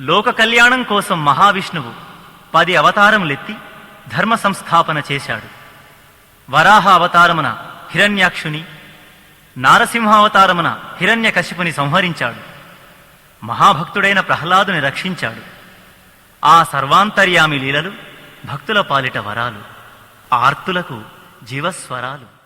లోక కళ్యాణం కోసం మహావిష్ణువు పది అవతారములెత్తి ధర్మ సంస్థాపన చేశాడు. వరాహ అవతారమున హిరణ్యాక్షుని నారసింహావతారమున హిరణ్యకశిపుని సంహరించాడు. మహాభక్తుడైన ప్రహ్లాదుని రక్షించాడు. ఆ సర్వాంతర్యామి లీలలు భక్తుల పాలిట వరాలు ఆర్తులకు జీవస్వరాలు.